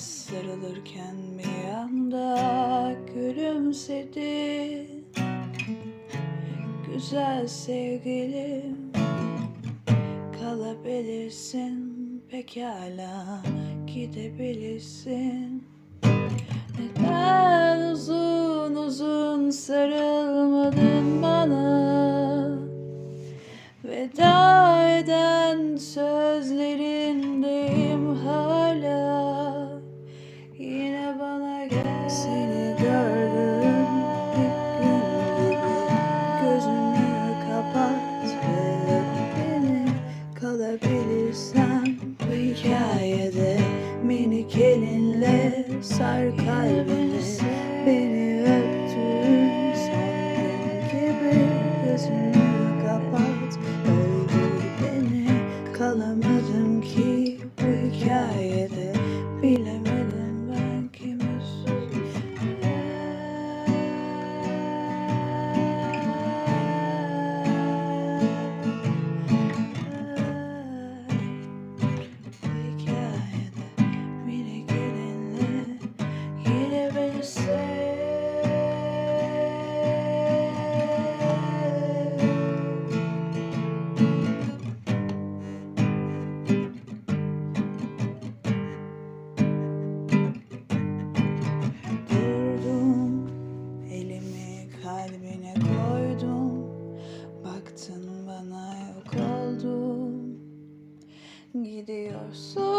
sarılırken bir anda gülümsedi. Güzel sevgilim kalabilirsin. Pekala gidebilirsin. Neden uzun uzun sarılmadın bana? Veda eden söz Seni gördüm. İlk gün Gözünü kapat beni Kalabilirsem bu hikayede Minik elinle sar kalbini. Beni öptüğün son Gözünü kapat. Oldu beni Kalamadım ki bu hikayede. Bilemedim. kalbine koydum. Baktın bana yok oldum. Gidiyorsun.